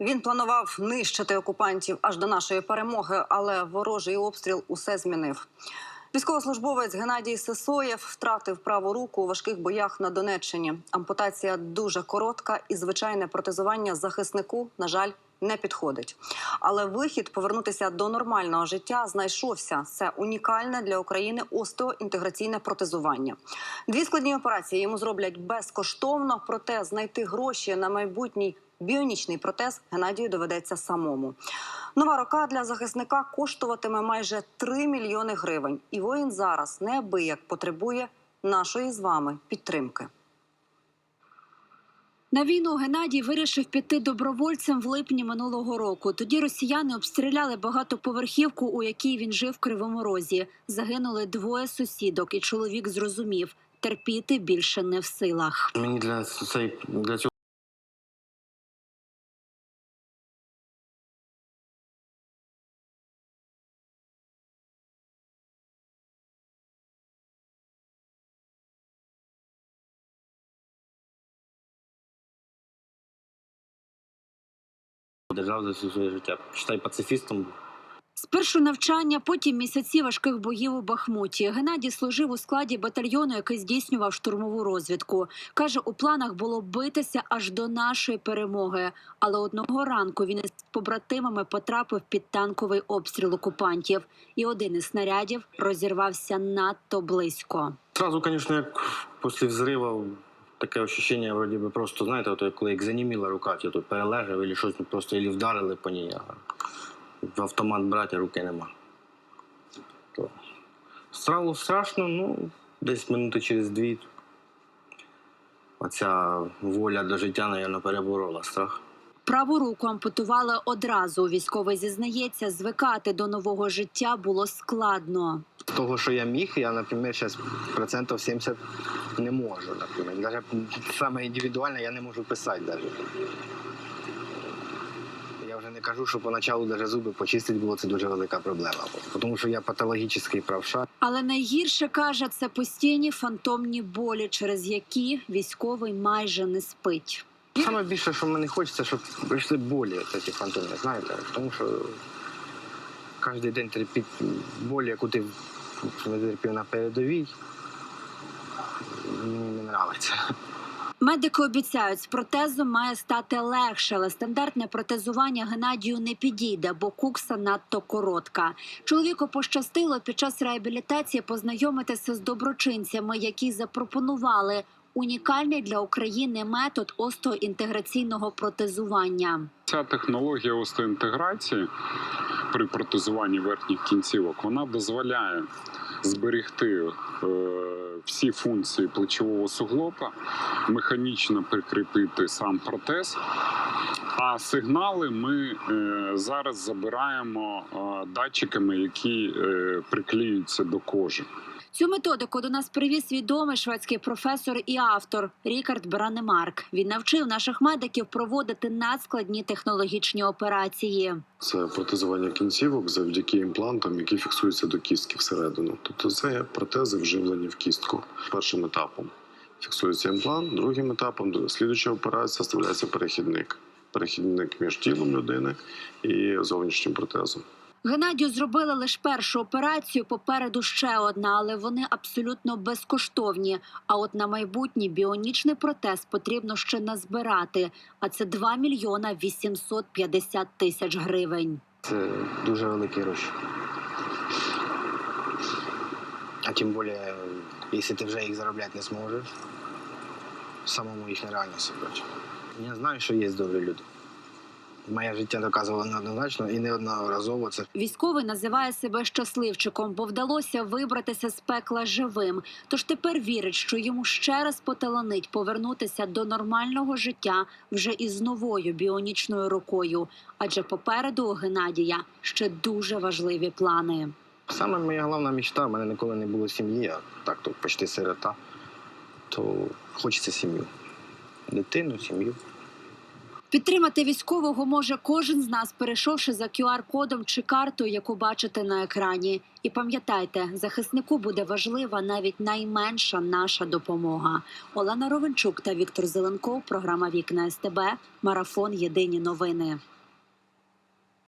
Він планував нищити окупантів аж до нашої перемоги, але ворожий обстріл усе змінив. Військовослужбовець Геннадій Сисоєв втратив праву руку у важких боях на Донеччині. Ампутація дуже коротка, і звичайне протезування захиснику, на жаль, не підходить. Але вихід повернутися до нормального життя знайшовся. Це унікальне для України остеоінтеграційне протезування. Дві складні операції йому зроблять безкоштовно, проте знайти гроші на майбутній біонічний протез Геннадію доведеться самому. Нова рука для захисника коштуватиме майже 3 мільйони гривень. І воїн зараз неабияк потребує нашої з вами підтримки. На війну Геннадій вирішив піти добровольцем в липні минулого року. Тоді росіяни обстріляли багатоповерхівку, у якій він жив в Кривому Розі. Загинули двоє сусідок, і чоловік зрозумів, терпіти більше не в силах. Мені для цей для цього держав за все своє життя. Читай пацифістом. Спершу навчання, потім місяці важких боїв у Бахмуті. Геннадій служив у складі батальйону, який здійснював штурмову розвідку. Каже, у планах було битися аж до нашої перемоги. Але одного ранку він із побратимами потрапив під танковий обстріл окупантів, і один із снарядів розірвався надто близько. Сразу, звісно, як після взриву таке ощущення, вроді би, просто, знаєте, от, коли як заніміла рука, я тут перележав, або щось просто або вдарили по ній. А в автомат брати руки нема. То. Страву страшно, ну, десь минути через дві. Оця воля до життя, напевно, переборола страх. Праву руку ампутували одразу. Військовий зізнається, звикати до нового життя було складно. Того, що я міг, я, наприклад, зараз процентів 70 не можу. Наприклад. Даже саме індивідуально я не можу писати. Даже. Я вже не кажу, що поначалу даже зуби почистити було це дуже велика проблема. Тому що я патологічний правша. Але найгірше каже, це постійні фантомні болі, через які військовий майже не спить. Саме більше, що мені хочеться, щоб прийшли болі ці фантоми, знаєте, тому що кожен день терпіть болі, яку ти терпів на передовій, мені не подобається. Медики обіцяють, з протезом має стати легше, але стандартне протезування Геннадію не підійде, бо кукса надто коротка. Чоловіку пощастило під час реабілітації познайомитися з доброчинцями, які запропонували унікальний для України метод остеоінтеграційного протезування. Ця технологія остеоінтеграції при протезуванні верхніх кінцівок вона дозволяє зберегти е, всі функції плечового суглоба, механічно прикріпити сам протез. А сигнали ми е, зараз забираємо е, датчиками, які е, приклеюються до кожи. Цю методику до нас привіз відомий шведський професор і автор Рікард Бранемарк. Він навчив наших медиків проводити надскладні технологічні операції. Це протезування кінцівок завдяки імплантам, які фіксуються до кістки всередину. Тобто це протези вживлені в кістку. Першим етапом фіксується імплант, другим етапом до слідуючої операції вставляється перехідник. Перехідник між тілом людини і зовнішнім протезом. Геннадію зробили лише першу операцію. Попереду ще одна, але вони абсолютно безкоштовні. А от на майбутній біонічний протез потрібно ще назбирати. А це 2 мільйона 850 тисяч гривень. Це дуже великі гроші. А тим більше, якщо ти вже їх заробляти не зможеш, самому їх нереально зібрати. Я знаю, що є добрі люди. Моє життя доказувало неоднозначно і неодноразово це Військовий називає себе щасливчиком, бо вдалося вибратися з пекла живим. Тож тепер вірить, що йому ще раз поталанить повернутися до нормального життя вже із новою біонічною рукою. Адже попереду у Геннадія ще дуже важливі плани. Саме моя головна мечта, в мене ніколи не було сім'ї, я так то почти сирота, то хочеться сім'ю. Дитину, сім'ю. Підтримати військового може кожен з нас, перейшовши за QR-кодом чи картою, яку бачите на екрані. І пам'ятайте, захиснику буде важлива навіть найменша наша допомога. Олена Ровенчук та Віктор Зеленков. Програма Вікна СТБ. Марафон Єдині новини.